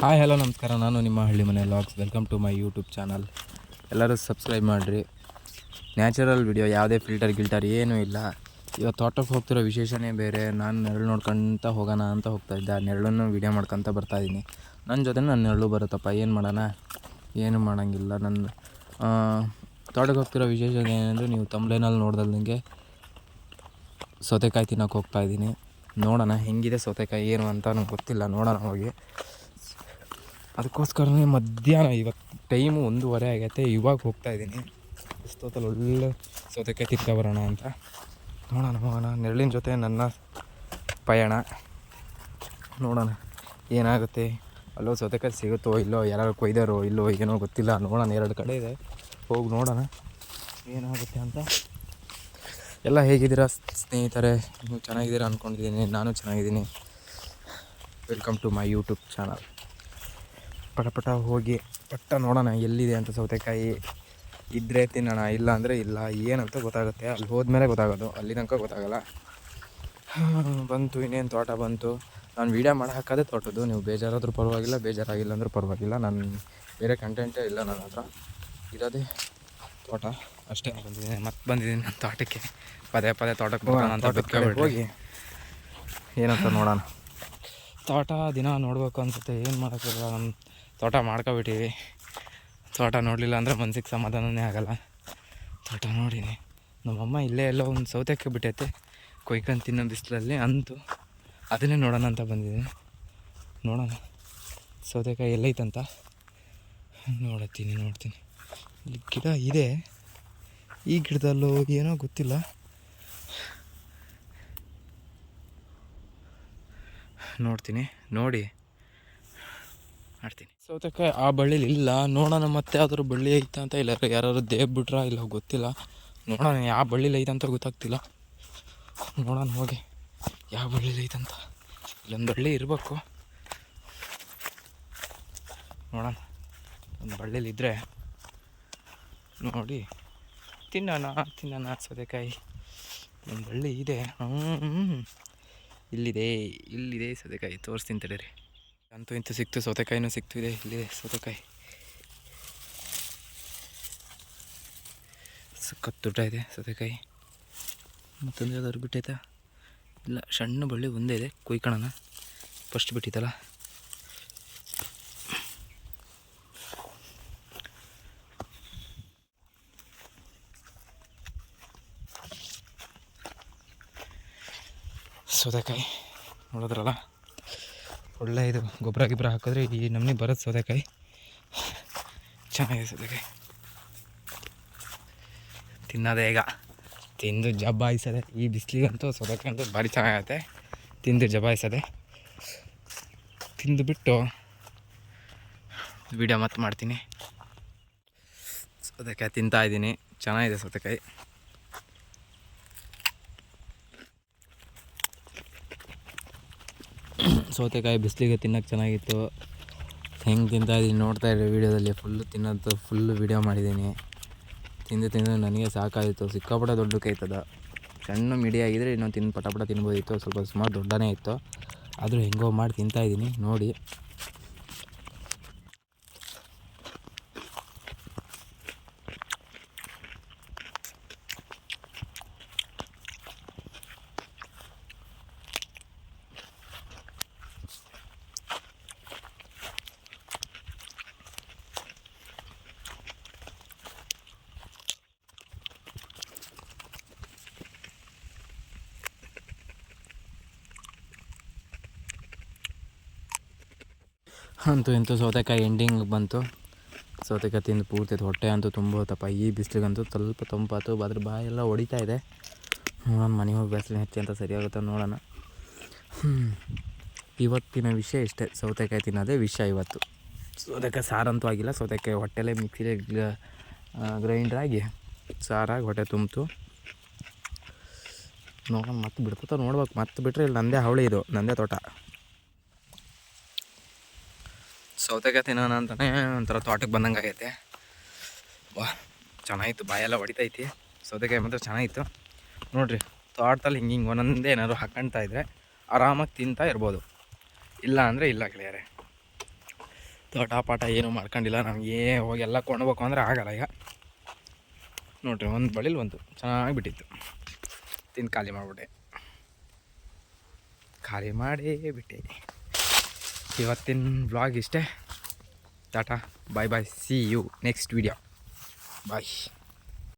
Hi hello ನಮಸ್ಕಾರ. ನಾನು ನಿಮ್ಮ ಹಳ್ಳಿ ಮನೆ logs welcome to my YouTube channel ಎಲ್ಲರೂ ಸಬ್ಸ್ಕ್ರೈಬ್ ಮಾಡಿರಿ. ನ್ಯಾಚುರಲ್ ವಿಡಿಯೋ ಯಾವುದೇ ಫಿಲ್ಟರ್ ಗಿಲ್ಟರ್ ಏನೂ ಇಲ್ಲ. ಇವಾಗ ತೋಟಕ್ಕೆ ಹೋಗ್ತಿರೋ ವಿಶೇಷನೇ ಬೇರೆ. ನಾನು ನೆರಳು ನೋಡ್ಕೊಂತ ಹೋಗೋಣ ಅಂತ ಹೋಗ್ತಾ ಇದ್ದೆ. ಆ ನೆರಳನ್ನು ವೀಡಿಯೋ ಮಾಡ್ಕೊತ ಬರ್ತಾಯಿದ್ದೀನಿ ನನ್ನ ಜೊತೆ ನನ್ನ ನೆರಳು ಬರುತ್ತಪ್ಪ. ಏನು ಮಾಡೋಣ? ಏನು ಮಾಡೋಂಗಿಲ್ಲ. ನನ್ನ ತೋಟಕ್ಕೆ ಹೋಗ್ತಿರೋ ವಿಶೇಷ ಏನಂದರೆ ನೀವು ತಮ್ಲೇನಲ್ಲಿ ನೋಡ್ದಲ್ದಂಗೆ ಸೌತೆಕಾಯಿ ತಿನ್ನೋಕೆ ಹೋಗ್ತಾ ಇದ್ದೀನಿ. ನೋಡೋಣ ಹೆಂಗಿದೆ ಸೌತೆಕಾಯಿ, ಏನು ಅಂತ ಗೊತ್ತಿಲ್ಲ. ನೋಡೋಣ ಹೋಗಿ. ಅದಕ್ಕೋಸ್ಕರನೇ ಮಧ್ಯಾಹ್ನ ಇವತ್ತು ಟೈಮು ಒಂದೂವರೆ ಆಗೈತೆ, ಇವಾಗ ಹೋಗ್ತಾ ಇದ್ದೀನಿ. ಇಷ್ಟೊತ್ತಲ್ಲಿ ಒಳ್ಳೆ ಸೌತೆಕಾಯಿ ತಿರ್ಕೊ ಬರೋಣ ಅಂತ. ನೋಡೋಣ ಹೋಗೋಣ ನೆರಳಿನ ಜೊತೆ ನನ್ನ ಪಯಣ. ನೋಡೋಣ, ಏನಾಗುತ್ತೆ? ಅಲ್ಲೋ ಸೌತೆಕಾಯಿ ಸಿಗುತ್ತೋ, ಇಲ್ಲೋ ಯಾರು ಕೊಯ್ದಾರೋ, ಇಲ್ಲೋ ಏನೋ ಗೊತ್ತಿಲ್ಲ. ನೋಡೋಣ, ಎರಡು ಕಡೆ ಇದೆ. ಹೋಗಿ ನೋಡೋಣ, ಏನಾಗುತ್ತೆ ಅಂತ. ಎಲ್ಲ ಹೇಗಿದ್ದೀರಾ? ಸ್ನೇಹಿತರೆ, ನೀವು ಚೆನ್ನಾಗಿದ್ದೀರಾ ಅಂದ್ಕೊಂಡಿದ್ದೀನಿ ನಾನು ಚೆನ್ನಾಗಿದ್ದೀನಿ. Welcome to my YouTube channel ಪಟ ಪಟ ಹೋಗಿ ಪಟ್ಟ ನೋಡೋಣ ಎಲ್ಲಿದೆ ಅಂತ ಸೌತೆಕಾಯಿ. ಇದ್ದರೆ ತಿನ್ನೋಣ ಇಲ್ಲ ಅಂದರೆ ಇಲ್ಲ ಏನಂತ ಗೊತ್ತಾಗುತ್ತೆ. ಅಲ್ಲಿ ಹೋದ್ಮೇಲೆ ಗೊತ್ತಾಗೋದು ಅಲ್ಲಿ ತನಕ ಗೊತ್ತಾಗಲ್ಲ. ಬಂತು ಇನ್ನೇನು ತೋಟ ಬಂತು. ನಾನು ವೀಡಿಯೋ ಮಾಡಿ ಹಾಕೋದೇ ತೋಟದ್ದು. ನೀವು ಬೇಜಾರಾದರೂ ಪರವಾಗಿಲ್ಲ ಬೇಜಾರಾಗಿಲ್ಲ ಅಂದರೂ ಪರವಾಗಿಲ್ಲ. ನಾನು ಬೇರೆ ಕಂಟೆಂಟೇ ಇಲ್ಲ ನನ್ನ ಹತ್ರ. ಇರೋದೇ ತೋಟ ಅಷ್ಟೇ. ಬಂದಿದ್ದೀನಿ ಮತ್ತೆ ಬಂದಿದ್ದೀನಿ ನನ್ನ ತೋಟಕ್ಕೆ. ಪದೇ ಪದೇ ತೋಟಕ್ಕೆ ಬರೋಣ ಅಂತ ಬಿಟ್ಟು ಹೋಗಿ ಏನಂತ ನೋಡೋಣ. ತೋಟ ದಿನ ನೋಡಬೇಕು ಅನ್ಸುತ್ತೆ. ಏನು ಮಾಡೋಕ್ಕಿಲ್ಲ ನಮ್ಮ ತೋಟ ಮಾಡ್ಕೊಬಿಟ್ಟಿವಿ. ತೋಟ ನೋಡಲಿಲ್ಲ ಅಂದರೆ ಮನ್ಸಿಗೆ ಸಮಾಧಾನನೇ ಆಗಲ್ಲ. ತೋಟ ನೋಡೀನಿ. ನಮ್ಮಮ್ಮ ಇಲ್ಲೇ ಎಲ್ಲೋ ಒಂದು ಸೌತೆಕ್ಕೆ ಬಿಟ್ಟೈತೆ. ಕೊಯ್ಕೊಂಡು ತಿನ್ನೋ ಬಿಸಿಲಲ್ಲಿ ಅಂತು ಅದನ್ನೇ ನೋಡೋಣ ಅಂತ ಬಂದಿದ್ದೀನಿ. ನೋಡೋಣ. ಸೌತೆಕಾಯಿ ಎಲ್ಲೈತಂತ? ನೋಡತ್ತೀನಿ, ನೋಡ್ತೀನಿ. ಇಲ್ಲಿ ಗಿಡ ಇದೆ. ಈ ಗಿಡದಲ್ಲೂ ಏನೋ ಗೊತ್ತಿಲ್ಲ. ನೋಡ್ತೀನಿ. ನೋಡಿ. ಮಾಡ್ತೀನಿ. ಸೌತೆಕಾಯಿ ಆ ಬಳ್ಳಿಲಿ ಇಲ್ಲ. ನೋಡೋಣ ಮತ್ತೆ ಯಾವ್ದಾದ್ರು ಬಳ್ಳಿ ಐತೆ ಅಂತ ಇಲ್ಲ ಯಾರು ದೇವ್ ಬಿಟ್ರ ಇಲ್ಲ ಗೊತ್ತಿಲ್ಲ. ನೋಡೋಣ ಯಾವ ಬಳ್ಳಿಲಿ ಐತೆ ಅಂತ ಗೊತ್ತಾಗ್ತಿಲ್ಲ. ನೋಡೋಣ ಹೋಗಿ ಯಾವ ಬಳ್ಳಿಲಿ ಐತಂತ ಇಲ್ಲೊಂದು ಬಳ್ಳಿ ಇರಬೇಕು. ನೋಡೋಣ. ಒಂದು ಬಳ್ಳಿಲಿ ಇದ್ದರೆ ನೋಡಿ ತಿನ್ನೋಣ ತಿನ್ನೋಣ ಸೌತೆಕಾಯಿ. ಒಂದು ಬಳ್ಳಿ ಇದೆ. ಹ್ಞೂ ಇಲ್ಲಿದೆ ಇಲ್ಲಿದೆ ಸೌತೆಕಾಯಿ. ತೋರಿಸ್ತೀನಿ ತಡೀರಿ. ಅಂತೂ ಇಂತೂ ಸಿಕ್ತು ಸೌತೆಕಾಯಿನೂ ಸಿಕ್ತು ಇದೆ ಇಲ್ಲಿದೆ ಸೌತೆಕಾಯಿ ಸಖತ್ ದೊಡ್ಡ ಇದೆ ಸೌತೆಕಾಯಿ ಮತ್ತೊಂದು ಯಾವ್ದಾದ್ರು ಬಿಟ್ಟೈತಾ ಇಲ್ಲ ಸಣ್ಣ ಬಳ್ಳಿ ಒಂದೇ ಇದೆ ಕುಯ್ಕೋಣ ಫಸ್ಟ್ ಬಿಟ್ಟಿತ್ತಲ್ಲ ಸೌತೆಕಾಯಿ ನೋಡಿದ್ರಲ್ಲ ಒಳ್ಳೆ ಇದು. ಗೊಬ್ಬರ ಗಿಬ್ಬರ ಹಾಕಿದ್ರೆ ಈ ನಮ್ಮನೆ ಬರೋದು ಸೌತೆಕಾಯಿ. ಚೆನ್ನಾಗಿದೆ ಸೌತೆಕಾಯಿ. ತಿನ್ನೋದೇ ಈಗ. ತಿಂದು ಜಬ್ಬಾಯಿಸದೆ. ಈ ಬಿಸಿಲಿಗಂತೂ ಸೌತೆಕಾಯಿ ಅಂತೂ ಭಾರಿ ಚೆನ್ನಾಗತ್ತೆ ತಿಂದು ಜಬ್ಬಾಯಿಸದೆ. ತಿಂದು ಬಿಟ್ಟು ವಿಡಿಯೋ ಮತ್ತೆ ಮಾಡ್ತೀನಿ. ಸೌತೆಕಾಯಿ ತಿಂತಾ ಇದ್ದೀನಿ. ಚೆನ್ನಾಗಿದೆ ಸೌತೆಕಾಯಿ. ಸೌತೆಕಾಯಿ ಬಿಸಿಲಿಗೆ ತಿನ್ನೋಕ್ಕೆ ಚೆನ್ನಾಗಿತ್ತು. ಹೆಂಗೆ ತಿಂತಾ ಇದ್ದೀನಿ ನೋಡ್ತಾ ಇರೋ ವೀಡಿಯೋದಲ್ಲಿ ಫುಲ್ಲು ತಿನ್ನೋದು ಫುಲ್ಲು ವೀಡಿಯೋ ಮಾಡಿದ್ದೀನಿ ತಿಂದು ತಿಂದು ನನಗೆ ಸಾಕಾಯಿತು. ಸಿಕ್ಕಾಪಟ್ಟೆ ದೊಡ್ಡ ಕೈತದ. ಸಣ್ಣ ಮಿಡಿ ಆಗಿದ್ರೆ ಇನ್ನೊಂದು ತಿಂದು ಪಟ ತಿನ್ಬೋದಿತ್ತು. ಸ್ವಲ್ಪ ಸುಮಾರು ದೊಡ್ಡನೇ ಇತ್ತು. ಆದರೂ ಹೆಂಗೋ ಮಾಡಿ ತಿಂತಾಯಿದ್ದೀನಿ ನೋಡಿ. ಅಂತೂ ಇಂತೂ ಸೌತೆಕಾಯಿ ಎಂಡಿಂಗ್ ಬಂತು. ಸೌತೆಕಾಯಿ ತಿಂದು ಪೂರ್ತಿ ಹೊಟ್ಟೆ ಅಂತೂ ತುಂಬ ಹೋತಪ್ಪ ಈ ಬಿಸಿಲಿಗಂತೂ ಸ್ವಲ್ಪ ತಂಪಾತು ಅದ್ರ ಬಾಯೆಲ್ಲ ಹೊಡಿತಾ ಇದೆ. ನೋಡೋಣ ಮನೆಗೆ ಹೋಗಿ ಬೇಸಲಿ ಹೆಚ್ಚಿ ಅಂತ ಸರಿಯಾಗುತ್ತೆ ನೋಡೋಣ. ಇವತ್ತಿನ ವಿಷಯ ಇಷ್ಟೇ. ಸೌತೆಕಾಯಿ ತಿನ್ನೋದೇ ವಿಷಯ ಇವತ್ತು. ಸೌತೆಕಾಯಿ ಸಾರಂತೂ ಆಗಿಲ್ಲ. ಸೌತೆಕಾಯಿ ಹೊಟ್ಟೆಲೆ ಮಿಕ್ಸಿಲೆ ಗ್ರೈಂಡ್ರಾಗಿ ಸಾರಾಗಿ ಹೊಟ್ಟೆ ತುಂಬಿತು. ನೋಡೋಣ ಮತ್ತೆ ಬಿಡ್ತೋ ನೋಡ್ಬೇಕು. ಮತ್ತೆ ಬಿಟ್ಟರೆ ಇಲ್ಲಿ ನಂದೇ ಹವಳಿ ಇದು. ನಂದೇ ತೋಟ. ಸೌತೆಕಾಯಿ ತಿನ್ನೋಣ ಅಂತಲೇ ಒಂಥರ ತೋಟಕ್ಕೆ ಬಂದಂಗೆ ಆಗೈತೆ. ವಾ, ಚೆನ್ನಾಗಿತ್ತು, ಬಾಯೆಲ್ಲ ಹೊಡಿತೈತಿ. ಸೌತೆಕಾಯಿ ಮಾತ್ರ ಚೆನ್ನಾಗಿತ್ತು. ನೋಡಿರಿ, ತೋಟದಲ್ಲಿ ಹಿಂಗೆ ಹಿಂಗೆ ಒಂದೊಂದೇ ಏನಾದ್ರು ಹಾಕೊಳ್ತಾ ಇದ್ದರೆ ಆರಾಮಾಗಿ ತಿಂತಾ ಇರ್ಬೋದು. ಇಲ್ಲ ಅಂದರೆ ಇಲ್ಲ ಗೆಳೆಯರೆ. ತೋಟ ಪಾಠ ಏನೂ ಮಾಡ್ಕೊಂಡಿಲ್ಲ, ನಮಗೆ ಹೋಗಿ ಎಲ್ಲ ಕೊಂಡ್ಬೇಕು ಅಂದರೆ ಆಗಲ್ಲ ಈಗ. ನೋಡಿರಿ, ಒಂದು ಬಳಿಲಿ ಒಂದು ಚೆನ್ನಾಗಿ ಬಿಟ್ಟಿತ್ತು. ತಿಂದು ಖಾಲಿ ಮಾಡಿಬಿಟ್ಟೆ. ಖಾಲಿ ಮಾಡೇ ಬಿಟ್ಟೆ. ಇವತ್ತಿನ ಬ್ಲಾಗ್ ಇಷ್ಟೇ. Tata bye bye see you next video bye